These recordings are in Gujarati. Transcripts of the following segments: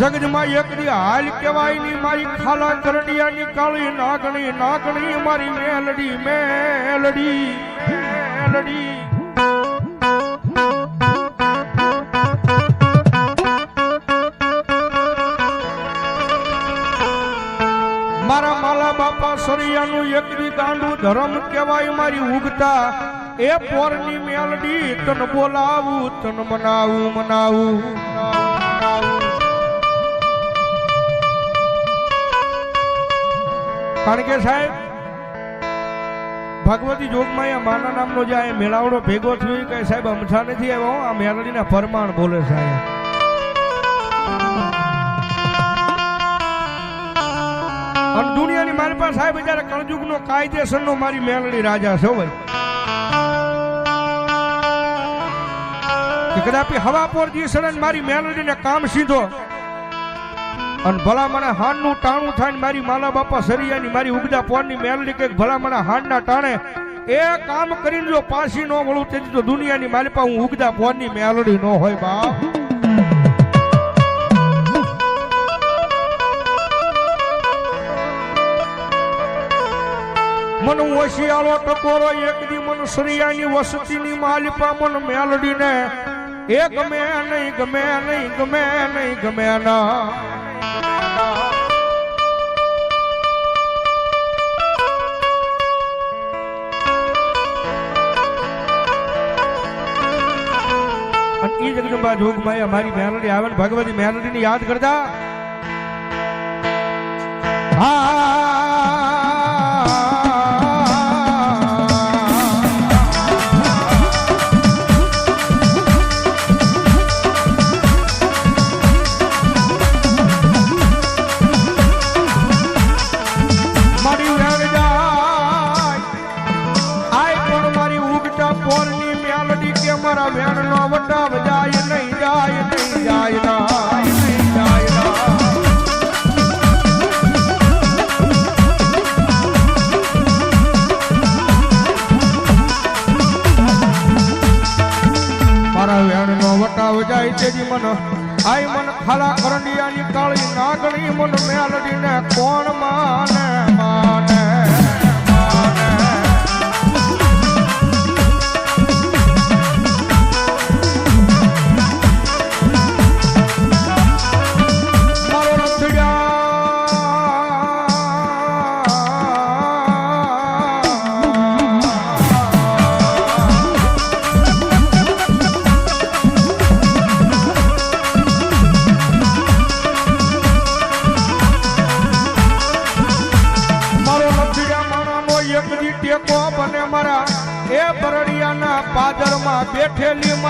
જગજમાં એકડી હાલ કહેવાયની મારી ખાલા કરડિયાની કાળી નાગણી નાગણી મારી મેલડી મેલડી મેલડી. મારા માલા બાપા સરિયાનું એકડી ગાંડું ધરમ કહેવાય, મારી ઉગતા એ પોરની મેલડી, તન બોલાવું, તન મનાવું મનાવું. કારણ કે સાહેબ, ભગવતી જોગમાં માના નામનો જે આ મેળાવડો ભેગો થયો કઈ સાહેબ અમથા નથી આવ્યો, આ મેલડીના પરમાણ બોલે સાહેબ. અને દુનિયાની મારી પાસે સાહેબ જયારે કળજુગનો કાયદેસરનો મારી મેલડી રાજા છે ભાઈ. કે કદાપી હવા પર જી સડન મારી મેલડીને કામ સીધો અને ભલા મને હાનનું ટાણું થાય ને મારી માલા બાપા સરિયાની, મારી ઉગદા પોરની મેલની કંઈક ભલા મને હાનના ટાણે એ કામ કરીને જો પાછી ન વળું, તેથી તો દુનિયાની મારી પાસે હું ઉગદા પોરની મેલડી ન હોય બા મન હોશિયાળો ટકોરો એક દી મન સરિયાની વસતીની માલિપા મન મેલડીને, એ ગમે નહીં ગમે નહીં ગમે નહીં, ગમે ના. ઈ જગદંબા જોગમાયા અમારી મેલડી આવે ભગવતી મેલડી ને યાદ કરતા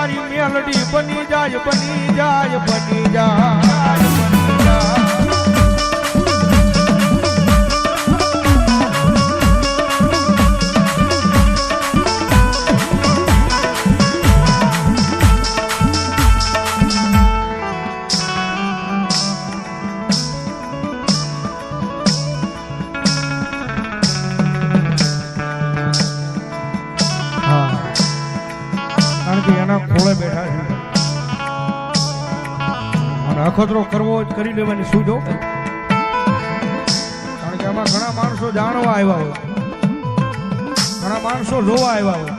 મારી મેલડી બની જાય બની જાય બની જાય તો કરી લેવાની સૂજો કારણ કે આમાં ઘણા માણસો જાણવા આવ્યા હોય. ઘણા માણસો જોવા આવ્યા હોય.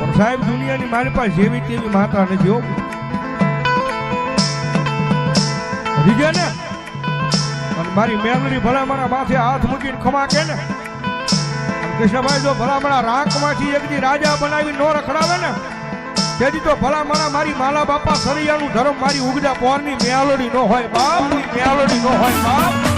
પણ સાહેબ, દુનિયાની મારી પાસે જેવી તેવી માતા નથી હો. રીજે ને. અને મારી મેલડી ભલા મારા માથે હાથ મૂકીને ખમા કે ને. કૃષ્ણભાઈ જો ભલામણા રાખ રાંકમાંથી એક દી રાજા બનાવી નો રખડાવે ને તેથી તો ભલા મારા મારી માલા બાપા સરિયાનું ધર્મ મારી ઉગજા પોરની મેલડી નો હોય બાપ મેલડી નો હોય, બાપ.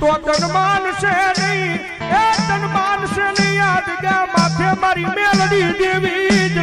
તો તન માનશે નહીં. એ તન માનશે નહીં. આ ગયા માથે મારી મેલડી દેવી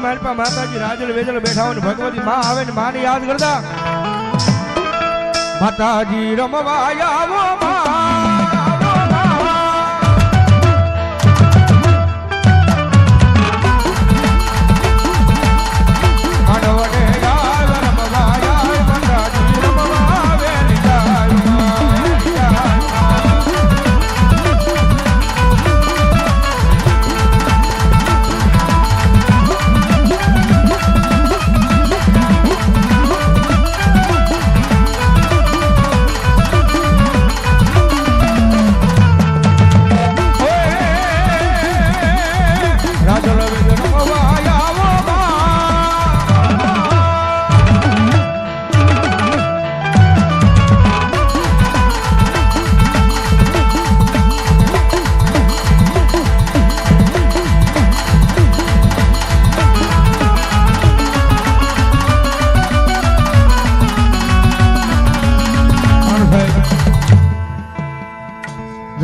દરબારની માલપા માતાજી રાજલ વેજલ બેઠા હોય ભગવતી માં આવે ને માને યાદ કરતા. માતાજી રમવા આવો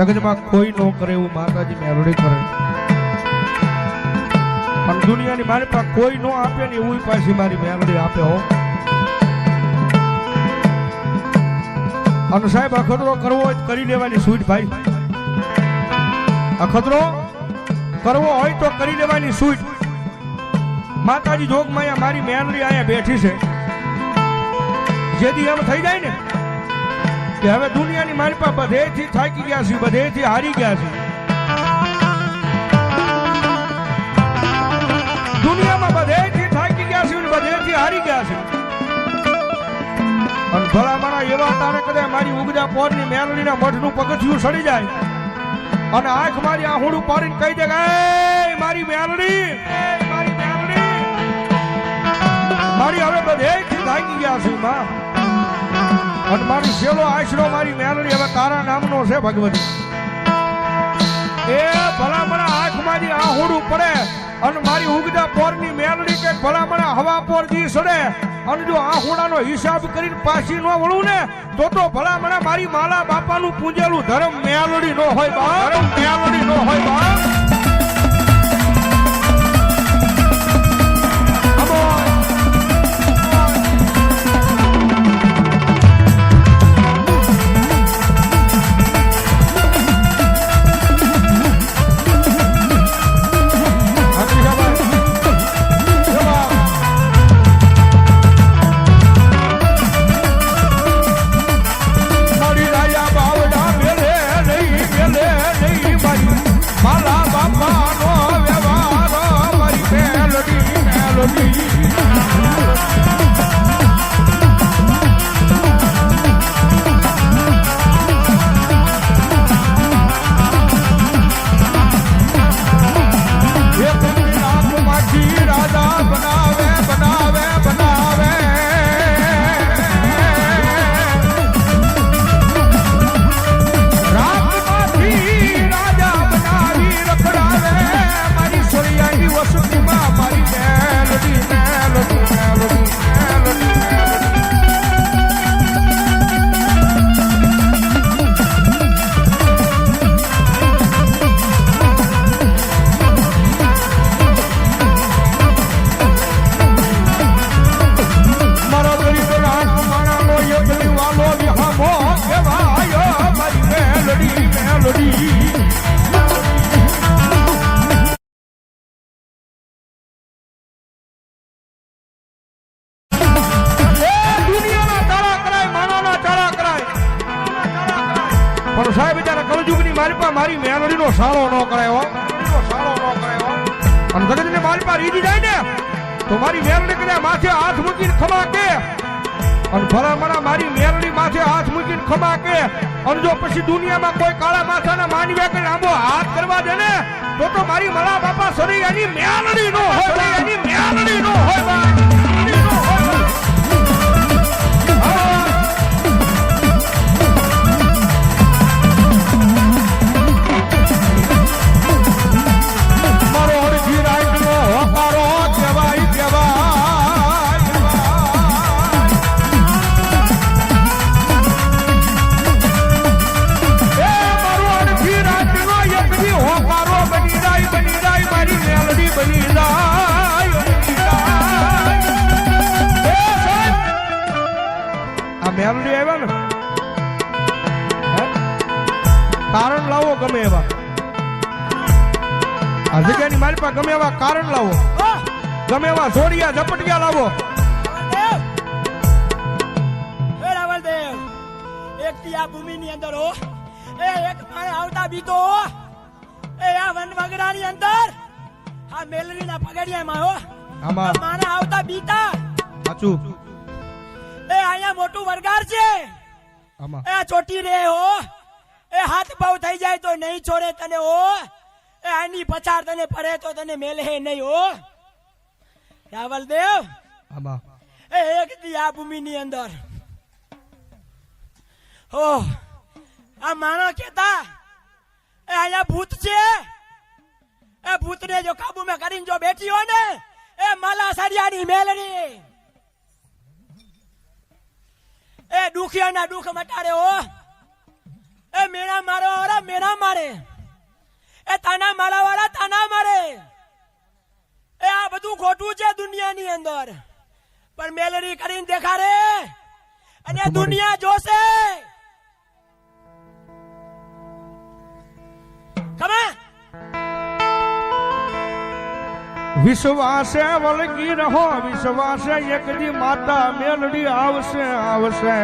જગતમાં કોઈ ન કરે એવું માતાજી મેરડી કરે પણ દુનિયાની મારી પાસે કોઈ ન આપે ને એવું પાછી મારી મેરડી આપે હો. અને સાહેબ અખતરો કરવો હોય કરી લેવાની સુઈટ ભાઈ. અખતરો કરવો હોય તો કરી લેવાની સુઈટ માતાજી જોગમાં મારી મેરડી અહીંયા બેઠી છે. જેથી એમ થઈ જાય ને કે હવે દુનિયાની મારી પાસે બધેથી થાકી ગયા છે બધેથી હારી ગયા છે દુનિયામાં બધેથી થાકી ગયા છે બધેથી હારી ગયા છે અને ભલા મારા એવા તારે કદાચ મારી ઉગજા પોરની મેલડીના મઠનું પગથિયું સડી જાય અને આંખ મારી આહુડું પાડીને કહી દે કે, મારી મેલડી મારી હવે બધેથી થાકી ગયા છે માં. અને મારી શેલો આશરો મારી મેલડી, હવે તારા નામનો છે ભગવતી. એ ભલામણા આંખ મારી આહુડું પડે, અને મારી ઉગતા પોરની મેલડી કે ભલામણા હવા પોર જી સડે, અને જો આહુડાનો હિસાબ કરીને પાછી ન વળું ને, તો તો ભલામણા મારી માલા બાપાનું પૂજેલું ધર્મ મેલડી નો હોય, બા. ધર્મ મેલડી નો હોય, બા. મૂકીને ખમા કે? અને ભલા મણા મારી મેલડી માથે હાથ મૂકીને ખમા કે? અને જો પછી દુનિયામાં કોઈ કાળા માથાના માનવ્યા કે આંબો હાથ કરવા દે ને, તો તો મારી મલા બાપા સરી એની મેલડી નો હોય એની મેલડી નો હોય કારણ લાવો. ગમે એવા જોડિયા ઝપટિયા લાવો. હે રાવલદેવ એક થી અંદર હો. એ એક માણે આવતા બીતો હો. એ આ ની અંદર આ મેલરીના પગડિયામાં હો. આમાં. માણે આવતા બીતા. સાચું. એ અહીંયા મોટું વરગાર છે. આમાં. એ ચોટી રે હો. એ હાથ પાવ થઈ જાય તો નહીં છોડે તને હો. એ આની પછાડ તને પડે તો તને મેલે નહીં હો. રાવલદેવ. દેવ એ એક દી આ ભૂમિની અંદર. ઓ આ માણસ કેતા એ અહીંયા ભૂત છે. એ ભૂતને જો કાબુમાં કરીને જો બેઠી હોય ને એ માલા સરિયાની મેલડી. એ દુખિયાના દુઃખ મટાડે હો. એ મેણા મારો વાળા મેણા મારે. એ તાના મારા વાળા તાના મારે એ આ બધું ખોટું છે દુનિયાની અંદર. પણ મેલરી કરીને દેખાડે અને દુનિયા જોશે. વિશ્વાસે વળગી રહો વિશ્વાસે એક દી માતા મેલડી આવશે આવશે.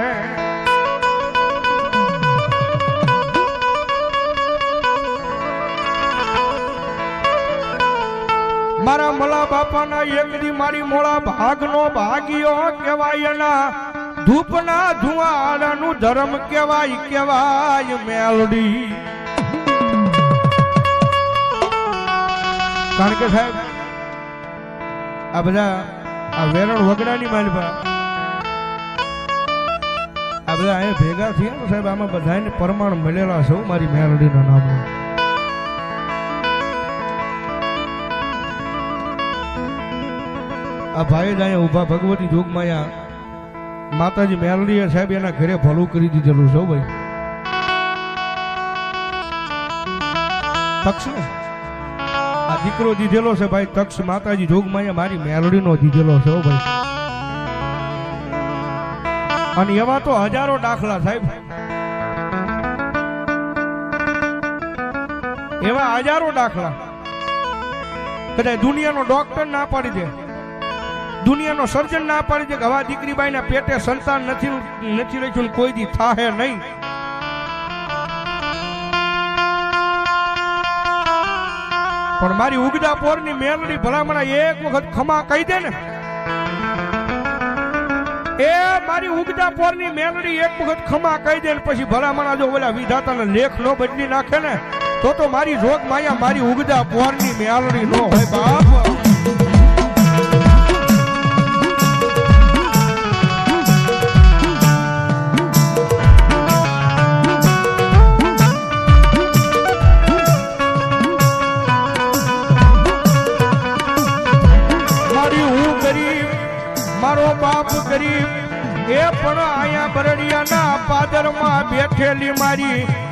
મારા મલા બાપાના એક દી મારી મોળા ભાગનો ભાગ્યો કહેવાય ના ધૂપના ધુઆડાનું ધર્મ કહેવાય કહેવાય મેલડી. કારણ કે સાહેબ, આ બધા, આ વેરણ વગડાની માલપા આ બધા અહીંયા ભેગા થયા ને સાહેબ, આમાં બધાને પરમાણ મળેલા સૌ મારી મેલડીના નામમાં. આ ભાઈ જ અહીંયા ઊભા ભગવતી જોગમાયા માતાજી મેલડીએ સાહેબ એના ઘરે ભલું કરી દીધેલું છે ભાઈ. તક્ષ આ દીકરો દીધેલો છે ભાઈ તક્ષ, માતાજી જોગમાયા મારી મેલડીનો દીધેલો છે ભાઈ. અને એવા તો હજારો દાખલા સાહેબ. એવા હજારો દાખલા. કદાચ દુનિયાનો ડોક્ટર ના પાડી દે. દુનિયાનો સર્જન ના પાડે છે હવા દીકરી બાઈના પેટે સંતાન નથી નથી રાખ્યું કોઈ દી થાહે નહીં. પણ મારી ઉગદા પોરની મેલડી ભલામણા એક વખત ખમા કહી દે ને. એ મારી ઉગદા પોરની મેલડી એક વખત ખમા કહી દે ને પછી ભલામણા જો ઓલા વિધાતાના લેખ નો બદલી નાખે ને, તો તો મારી જોગ માયા મારી ઉગદા પોરની મેલડી નો હોય બાપ. ಮಾಡಿ